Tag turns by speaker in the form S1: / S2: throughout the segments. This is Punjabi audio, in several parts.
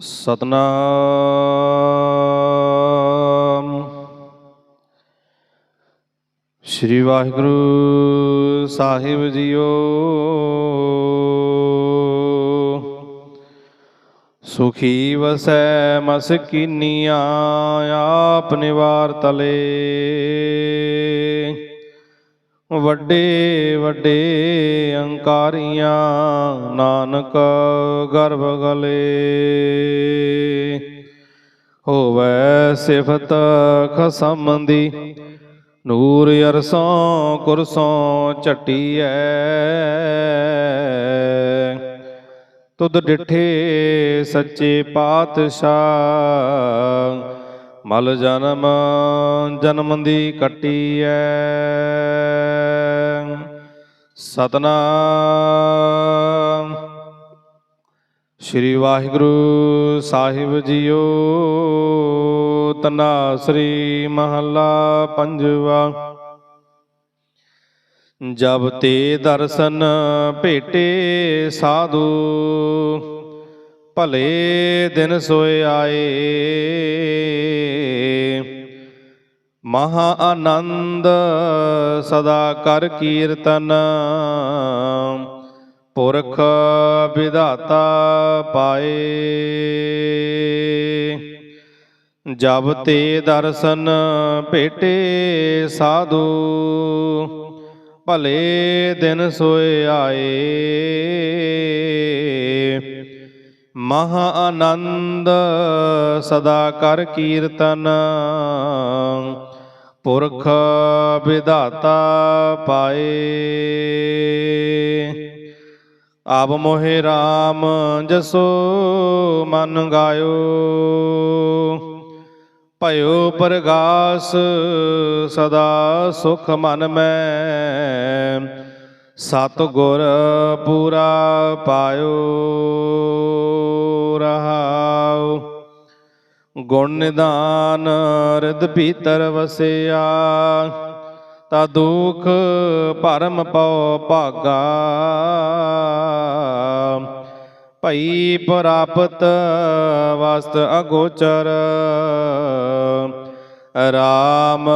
S1: ਸਤਨਾਮ। ਸ੍ਰੀ ਵਾਹਿਗੁਰੂ ਸਾਹਿਬ ਜੀਓ। ਸੁਖੀ ਵਸੈ ਮਸਕੀਨੀਆਂ ਆਪ ਨਿਵਾਰ ਤਲੇ। ਵੱਡੇ ਵੱਡੇ ਅੰਕਾਰੀਆਂ, ਨਾਨਕ ਗਰਭ ਗਲੇ। ਹੋਵੈ ਸਿਫਤ ਖਸਮ ਦੀ ਨੂਰ ਅਰਸੋਂ ਕੁਰਸੋਂ ਝਟੀਐ। ਤੁਧ ਡਿਠੇ ਸੱਚੇ ਪਾਤਸ਼ਾਹ ਮਲ ਜਨਮ ਜਨਮ ਦੀ ਕੱਟੀ ਕੱਟੀਐ। ਸਤਨਾਮ। ਸ੍ਰੀ ਵਾਹਿਗੁਰੂ ਸਾਹਿਬ ਜੀਓ ਤਨਾਸਰੀ ਮਹੱਲਾ ਪੰਜਵਾ। ਜਬ ਤੇ ਦਰਸ਼ਨ ਭੇਟੇ ਸਾਧੂ ਭਲੇ ਦਿਨ ਸੋਏ ਆਏ। ਮਹਾ ਆਨੰਦ ਸਦਾ ਕਰ ਕੀਰਤਨ। ਪੁਰਖ ਵਿਧਾਤਾ ਪਾਏ। ਜਬ ਤੇ ਦਰਸ਼ਨ ਭੇਟੇ ਸਾਧੂ, ਭਲੇ ਦਿਨ ਸੋਏ ਆਏ। ਮਹਾ ਆਨੰਦ ਸਦਾ ਕਰ ਕੀਰਤਨ। ਪੁਰਖ ਵਿਧਾਤਾ ਪਾਏ। ਆਪ ਮੋਹਿ RAM ਜਸੋ ਮਨ ਗਾਇਓ। ਭਇਓ ਪ੍ਰਗਾਸ ਸਦਾ ਸੁਖ ਮਨ ਮੈਂ। ਸਤ ਗੁਰ ਪੂਰਾ ਪਾਇਓ। ਗੁਣ ਨਿਦਾਨ ਰਿਦ ਭੀਤਰ ਵਸਿਆ। ਤਾ ਦੁਖ ਭਰਮ ਪਉ ਭਾਗਾ। ਭਈ ਪ੍ਰਾਪਤ ਵਸਤ ਅਗੋਚਰ। ਰਾਮ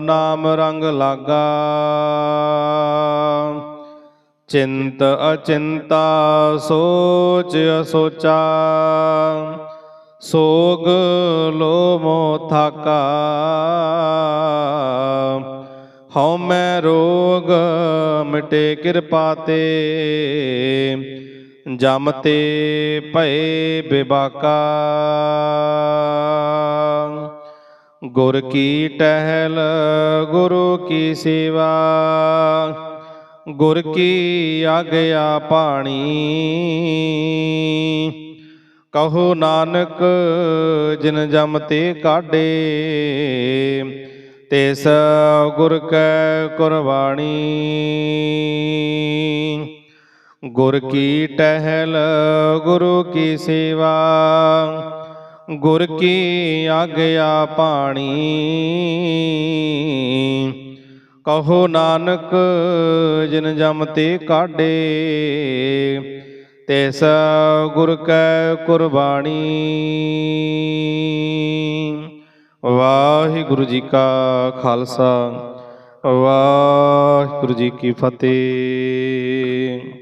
S1: ਨਾਮ ਰੰਗ ਲਾਗਾ। ਚਿੰਤ ਅਚਿੰਤਾ ਸੋਚ ਅਸੋਚਾ। ਸੋਗ ਲੋਮੋ ਥਾਕਾ। ਹਉ ਮੈਂ ਰੋਗ ਮਿਟੇ ਕਿਰਪਾ ਤੇ, ਜਮ ਤੇ ਭਏ ਬਿਬਾਕਾ। ਗੁਰ ਕੀ ਟਹਿਲ, ਗੁਰੂ ਕੀ ਸੇਵਾ, ਗੁਰ ਕੀ ਆਗਿਆ ਪਾਣੀ। ਕਹੋ ਨਾਨਕ, ਜਿਨ ਜਮ ਤੇ ਕਾਢੇ ਤਿਸ ਗੁਰ ਕੈ ਕੁਰਬਾਣੀ। ਗੁਰ ਕੀ ਟਹਿਲ, ਗੁਰੂ ਕੀ ਸੇਵਾ, ਗੁਰ ਕੀ ਆਗਿਆ ਪਾਣੀ। ਕਹੋ ਨਾਨਕ, ਜਿਨ ਜਮ ਤੇ ਕਾਢੇ ਤਿਸ ਗੁਰ ਕੈ ਕੁਰਬਾਣੀ ਵਾਹਿਗੁਰੂ ਜੀ ਕਾ ਖਾਲਸਾ ਵਾਹਿਗੁਰੂ ਜੀ ਕੀ ਫਤਿਹ।